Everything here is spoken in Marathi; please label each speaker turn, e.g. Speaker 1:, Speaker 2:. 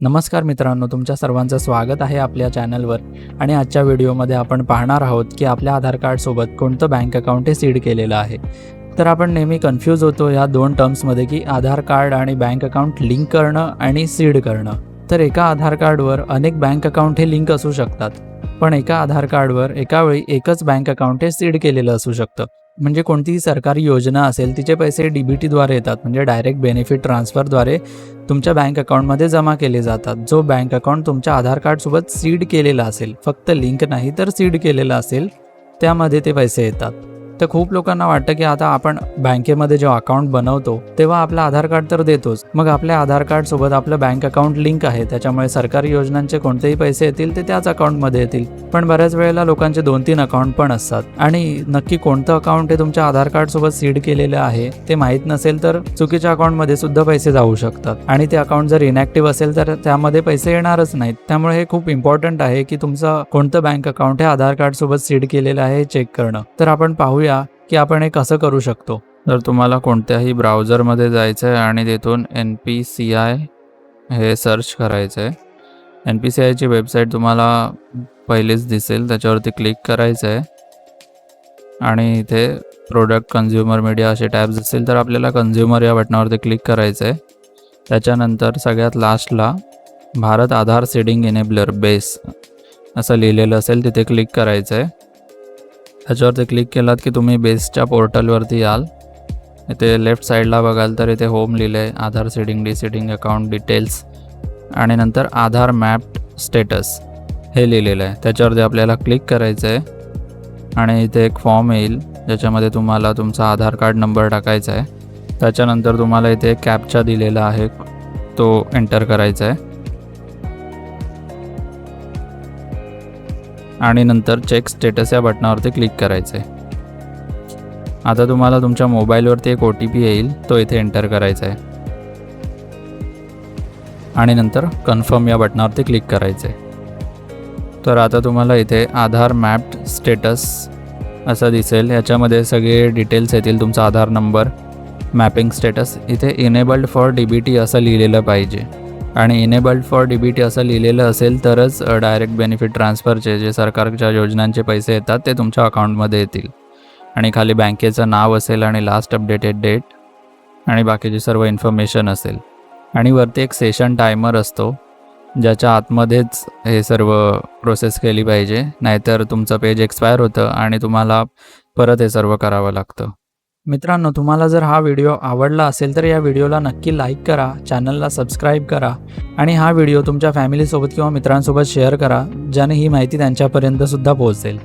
Speaker 1: नमस्कार मित्रांनो तुमच्या सर्वांचं स्वागत आहे आपल्या चॅनलवर. आणि आजच्या व्हिडिओमध्ये आपण पाहणार आहोत की आपल्या आधार कार्डसोबत कोणतं बँक अकाउंट हे सीड केलेलं आहे. तर आपण नेहमी कन्फ्यूज होतो या दोन टर्म्समध्ये की आधार कार्ड आणि बँक अकाउंट लिंक करणं आणि सीड करणं. तर एका आधार कार्डवर अनेक बँक अकाउंट हे लिंक असू शकतात. पण एका आधार कार्डवर एका वेळी एकच बँक अकाउंट हे सीड केलेलं असू शकतं. म्हणजे कोणतीही सरकारी योजना असेल तिचे पैसे डी बी टीद्वारे येतात. म्हणजे डायरेक्ट बेनिफिट ट्रान्सफरद्वारे तुमच्या बँक अकाउंटमध्ये जमा केले जातात. जो बँक अकाउंट तुमच्या आधार कार्डसोबत सीड केलेला असेल फक्त लिंक नाही तर सीड केलेला असेल त्यामध्ये ते पैसे येतात. तर खूप लोकांना वाटतं की आता आपण बँकेमध्ये जेव्हा अकाउंट बनवतो तेव्हा आपलं आधार कार्ड तर देतोच. मग आपल्या आधार कार्ड सोबत आपलं बँक अकाउंट लिंक आहे त्याच्यामुळे सरकारी योजनांचे कोणतेही पैसे येतील ते त्याच अकाउंटमध्ये येतील. पण बऱ्याच वेळेला लोकांचे दोन तीन अकाउंट पण असतात. आणि नक्की कोणतं अकाउंट हे तुमच्या आधार कार्ड सोबत सीड केलेलं आहे ते माहीत नसेल तर चुकीच्या अकाउंटमध्ये सुद्धा पैसे जाऊ शकतात. आणि ते अकाउंट जर इनॅक्टिव्ह असेल तर त्यामध्ये पैसे येणारच नाहीत. त्यामुळे हे खूप इम्पॉर्टंट आहे की तुमचं कोणतं बँक अकाउंट हे आधार कार्ड सोबत सीड केलेलं आहे हे चेक करणं. तर आपण पाहूया की आपण हे कसं करू शकतो. जर तुम्हाला कोणत्याही ब्राउझरमध्ये जायचं आहे आणि तिथून एन पी सी आय हे सर्च करायचं आहे एन पी सी आयची वेबसाईट तुम्हाला पहिलीच दिसेल त्याच्यावरती क्लिक करायचं आहे आणि इथे प्रोडक्ट कन्झ्युमर मीडिया असे टॅब्स असतील तर आपल्याला कन्झ्युमर या बटनावरती क्लिक करायचं आहे त्याच्यानंतर सगळ्यात लास्टला Bharat Aadhaar seeding enabler base असं लिहिलेलं असेल तिथे क्लिक करायचं आहे त्याच्यावरती क्लिक केलात की तुम्ही बेसच्या पोर्टलवरती याल. इथे लेफ्ट साईडला बघाल तर इथे होम लिहिलं आहे Aadhaar setting de seeding account details आणि नंतर आधार मॅप स्टेटस हे लिहिलेलं आहे. त्याच्यावरती आपल्याला क्लिक करायचं आहे आणि इथे एक फॉर्म येईल ज्याच्यामध्ये तुम्हाला तुमचा आधार कार्ड नंबर टाकायचा आहे. त्याच्यानंतर तुम्हाला इथे कॅपचा दिलेला आहे तो एंटर करायचा आहे. आणि नंतर चेक स्टेटस या बटनावरती क्लिक करायचं आहे आता तुम्हाला तुमच्या मोबाईलवरती एक ओ टी पी येईल तो इथे एंटर करायचा आहे आणि नंतर कन्फर्म या बटनावरती क्लिक करायचं आहे तर आता तुम्हाला इथे आधार मॅप्ड स्टेटस असं दिसेल. याच्यामध्ये सगळे डिटेल्स येतील. तुमचा आधार नंबर मॅपिंग स्टेटस इथे enabled for D B T असं लिहिलेलं पाहिजे. आणि enabled for D B T असं लिहिलेलं असेल तरच डायरेक्ट बेनिफिट ट्रान्सफरचे जे सरकारच्या योजनांचे पैसे येतात ते तुमच्या अकाउंटमध्ये येतील. आणि खाली बँकेचं नाव असेल आणि लास्ट अपडेटेड डेट आणि बाकीची सर्व इन्फॉर्मेशन असेल. आणि वरती एक सेशन टायमर असतो ज्याच्या आतमध्येच हे सर्व प्रोसेस केली पाहिजे नाहीतर तुमचं पेज एक्सपायर होतं आणि तुम्हाला परत हे सर्व करावं लागतं. मित्रांनो तुम्हाला जर हा व्हिडिओ आवडला असेल तर या व्हिडिओला नक्की लाईक करा चॅनलला सबस्क्राईब करा आणि हा व्हिडिओ तुमच्या फॅमिलीसोबत किंवा मित्रांसोबत शेअर करा ज्याने ही माहिती त्यांच्यापर्यंतसुद्धा पोहोचेल.